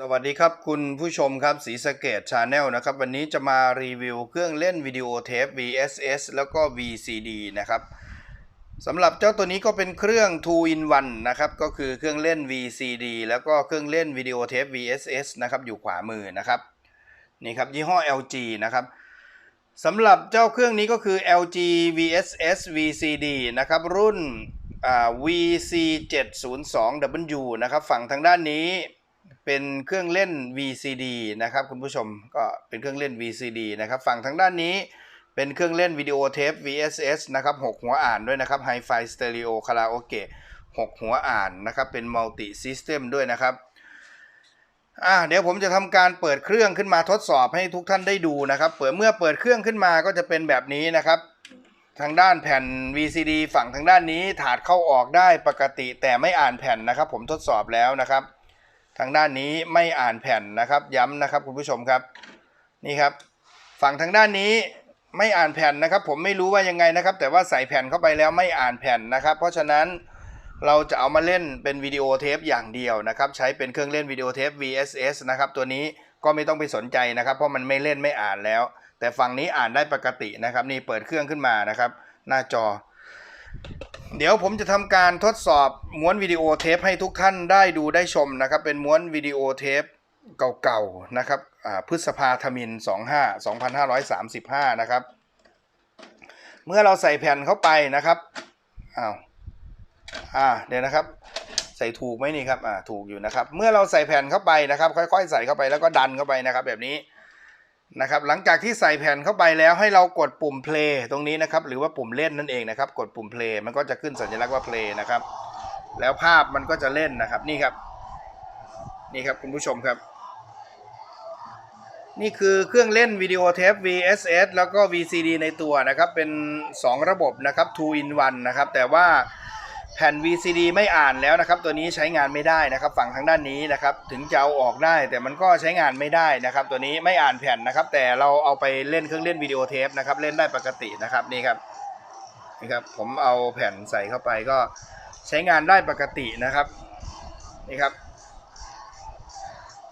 สวัสดีครับคุณผู้ชมครับสีสเกตชาแนลนะครับ วันนี้จะมารีวิวเครื่องเล่นวิดีโอเทป VSS แล้วก็ VCD นะครับสำหรับเจ้าตัวนี้ก็เป็นเครื่อง 2 in 1นะครับ ก็คือเครื่องเล่น VCD แล้วก็เครื่องเล่นวิดีโอเทป VSS นะครับ อยู่ขวามือนะครับ นี่ครับ ยี่ห้อ LG นะครับสำหรับเจ้าเครื่องนี้ก็คือ LG VSS VCD นะครับ รุ่น VC702W นะครับ ฝั่งทางด้านนี้ เป็นเครื่องเล่น VCD นะครับคุณผู้ชมก็เป็นเครื่องเล่น VCD นะครับฝั่งทางด้านนี้เป็นเครื่องเล่นวิดีโอเทป VSS นะครับ 6 หัวอ่านด้วยนะครับ Hi-Fi Stereo Karaoke 6 หัวอ่านนะครับเป็น Multi System ด้วยนะครับอ่าเดี๋ยวผมจะทำการเปิดเครื่องขึ้นมาทดสอบให้ทุกท่านได้ดูนะครับ เปิดเมื่อเปิดเครื่องขึ้นมาก็จะเป็นแบบนี้นะครับ ทางด้านแผ่น VCD ฝั่งทางด้านนี้ถาดเข้าออกได้ปกติแต่ไม่อ่านแผ่นนะครับ ผมทดสอบแล้วนะครับ ทางด้านนี้ไม่อ่านแผ่นนะครับ ย้ำนะครับคุณผู้ชมครับนี่ครับ ฝั่งทางด้านนี้ไม่อ่านแผ่นนะครับ ผมไม่รู้ว่ายังไงนะครับ แต่ว่าใส่แผ่นเข้าไปแล้วไม่อ่านแผ่นนะครับ เพราะฉะนั้นเราจะเอามาเล่นเป็นวิดีโอเทปอย่างเดียวนะครับ ใช้เป็นเครื่องเล่นวิดีโอเทป VSS นะครับ ตัวนี้ก็ไม่ต้องไปสนใจนะครับ เพราะมันไม่เล่นไม่อ่านแล้ว แต่ฝั่งนี้อ่านได้ปกตินะครับ นี่เปิดเครื่องขึ้นมานะครับ หน้าจอ เดี๋ยวผมจะทำการทดสอบม้วนวิดีโอเทปให้ทุกท่านได้ดูได้ชมนะครับ เป็นม้วนวิดีโอเทปเก่าๆนะครับพฤษภาธมิน 25 2535 นะครับ เมื่อเราใส่แผ่นเข้าไปนะครับอ้าวอ่าเดี๋ยวนะครับ ใส่ถูกไหมนี่ครับอ่าถูกอยู่นะครับ เมื่อเราใส่แผ่นเข้าไปนะครับ ค่อย ๆ ใส่เข้าไปแล้วก็ดันเข้าไปนะครับ แบบนี้ นะครับหลังจากที่ใส่แผ่นเข้าไปแล้วให้เรากดปุ่ม play ตรงนี้นะครับหรือว่าปุ่มเล่นนั่นเองนะครับกดปุ่ม play มันก็จะขึ้นสัญลักษณ์ว่า play นะครับแล้วภาพมันก็จะเล่นนะครับนี่ครับนี่ครับคุณผู้ชมครับ นี่คือเครื่องเล่นวิดีโอเทป VSS แล้วก็ VCD ในตัวนะครับเป็น 2 ระบบนะครับ 2 in 1 นะครับแต่ว่า แผ่น VCD ไม่อ่านแล้วนะครับ ตัวนี้ใช้งานไม่ได้นะครับ ฝั่งทางด้านนี้นะครับ ถึงจะเอาออกได้ แต่มันก็ใช้งานไม่ได้นะครับ ตัวนี้ไม่อ่านแผ่นนะครับ แต่เราเอาไปเล่นเครื่องเล่นวิดีโอเทปนะครับ เล่นได้ปกตินะครับนี่ครับนี่ครับ ผมเอาแผ่นใส่เข้าไปก็ใช้งานได้ปกตินะครับนี่ครับ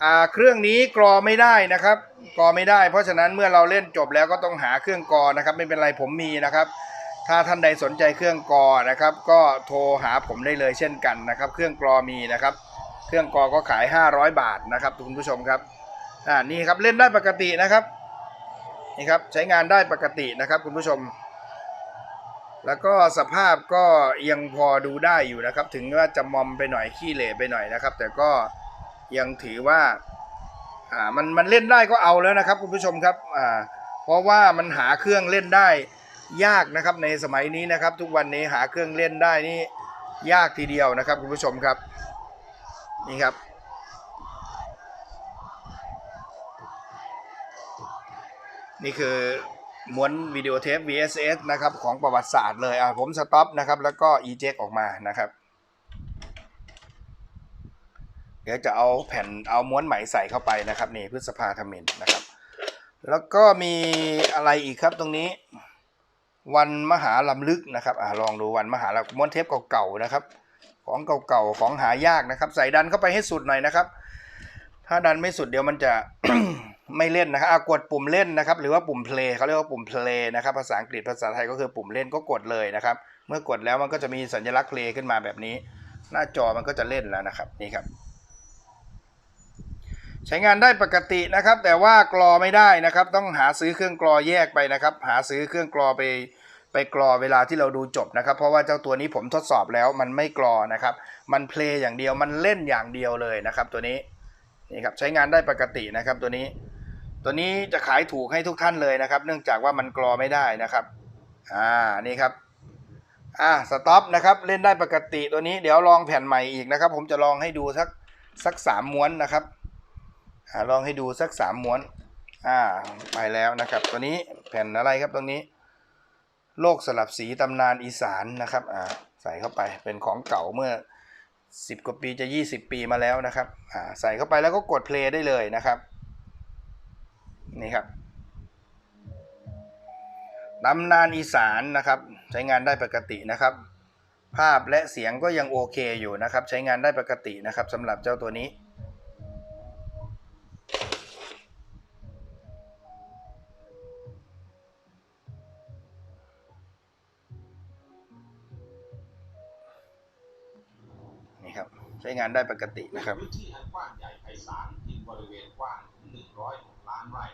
อ่าเครื่องนี้กรอไม่ได้นะครับ กรอไม่ได้ เพราะฉะนั้นเมื่อเราเล่นจบแล้วก็ต้องหาเครื่องกรอนะครับ ไม่เป็นไรผมมีนะครับ ถ้าท่านใดสนใจเครื่องกรอนะครับ ก็โทรหาผมได้เลยเช่นกันนะครับ เครื่องกรอมีนะครับ เครื่องกรอก็ขาย 500 บาทนะครับคุณผู้ชมครับอ่านี่ครับเล่นได้ปกตินะครับนี่ครับใช้งานได้ปกตินะครับคุณผู้ชม แล้วก็สภาพก็ยังพอดูได้อยู่นะครับ ถึงว่าจะมอมไปหน่อยขี้เหร่ไปหน่อยนะครับ แต่ก็ยังถือว่าอ่ามันมันเล่นได้ก็เอาแล้วนะครับ คุณผู้ชมครับอ่าเพราะว่ามันหาเครื่องเล่นได้ ยากนะครับในสมัยนี้นะครับ ทุกวันนี้หาเครื่องเล่นได้นี่ยากทีเดียวนะครับคุณผู้ชมครับนี่ครับ นี่คือม้วนวิดีโอเทป VSS นะครับของประวัติศาสตร์เลยอะผมสต็อปนะครับแล้วก็ eject ออกมานะครับ เดี๋ยวจะเอาแผ่นเอาม้วนใหม่ใส่เข้าไปนะครับนี่พฤษภาธมินนะครับ แล้วก็มีอะไรอีกครับตรงนี้ วันมหาลำลึกนะครับอ่าลองดูวันมหาลำม้วนเทปเก่าๆนะครับ ของเก่าๆของหายากนะครับ ใส่ดันเข้าไปให้สุดหน่อยนะครับ ถ้าดันไม่สุดเดี๋ยวมันจะไม่เล่นนะครับอะกดปุ่มเล่นนะครับ หรือว่าปุ่ม play เขาเรียกว่าปุ่ม play นะครับ ภาษาอังกฤษภาษาไทยก็คือปุ่มเล่นก็กดเลยนะครับ เมื่อกดแล้วมันก็จะมีสัญลักษณ์ play ขึ้นมาแบบนี้ หน้าจอมันก็จะเล่นแล้วนะครับนี่ครับ ใช้งานได้ปกตินะครับ แต่ว่ากรอไม่ได้นะครับ ต้องหาซื้อเครื่องกรอแยกไปนะครับ หาซื้อเครื่องกรอไปไปกรอเวลาที่เราดูจบนะครับ เพราะว่าเจ้าตัวนี้ผมทดสอบแล้วมันไม่กรอนะครับ มันเพลย์อย่างเดียวมันเล่นอย่างเดียวเลยนะครับ ตัวนี้นี่ครับใช้งานได้ปกตินะครับตัวนี้ ตัวนี้จะขายถูกให้ทุกท่านเลยนะครับ เนื่องจากว่ามันกรอไม่ได้นะครับอ่านี่ครับอ่าสต็อปนะครับเล่นได้ปกติตัวนี้เดี๋ยวลองแผ่นใหม่อีกนะครับ ผมจะลองให้ดูสักสักสามม้วนนะครับ อลองให้ดูสักสามม้วน อ่า ไปแล้วนะครับ ตัวนี้แผ่นอะไรครับตรงนี้ โลกสลับสีตำนานอีสานนะครับ อ่า ใส่เข้าไป เป็นของเก่าเมื่อ 10 กว่าปีจะ 20 ปีมาแล้วนะครับ อ่า ใส่เข้าไปแล้วก็กดเพลย์ได้เลยนะครับ นี่ครับตำนานอีสานนะครับ ใช้งานได้ปกตินะครับ ภาพและเสียงก็ยังโอเคอยู่นะครับ ใช้งานได้ปกตินะครับสำหรับเจ้าตัวนี้ งานได้ปกตินะครับพื้นที่อันกว้างใหญ่ไพศาลกินบริเวณกว้างถึง106ล้านไร่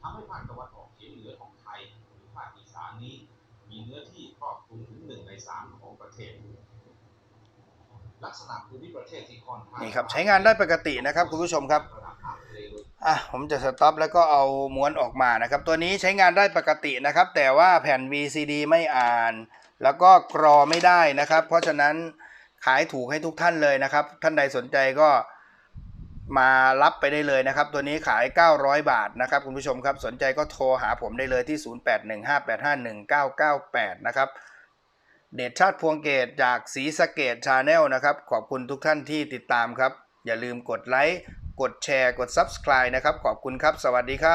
ทำให้ภาคตะวันออกเฉียงเหนือของไทยหรือภาคอีสานนี้ มีเนื้อที่ครอบคลุมถึงหนึ่งในสามของประเทศลักษณะภูมิประเทศที่ค่อนข้างนี่ครับใช้งานได้ปกตินะครับคุณผู้ชมครับระดับอ่าวทะเลโดยอะผมจะสต็อปแล้วก็เอาม้วนออกมานะครับ ตัวนี้ใช้งานได้ปกตินะครับ แต่ว่าแผ่น VCD ไม่อ่าน แล้วก็กรอไม่ได้นะครับ เพราะฉะนั้น ขายถูกให้ทุกท่านเลยนะครับ ท่านใดสนใจก็มารับไปได้เลยนะครับ ตัวนี้ขาย 900 บาทนะครับคุณผู้ชมครับ สนใจก็โทรหาผมได้เลยที่ 0815851998 นะครับ เดชชาติพวงเกตจากสีสเกตชาแนลนะครับ ขอบคุณทุกท่านที่ติดตามครับ อย่าลืมกดไลค์ กดแชร์ กด Subscribe นะครับ ขอบคุณครับ สวัสดีครับ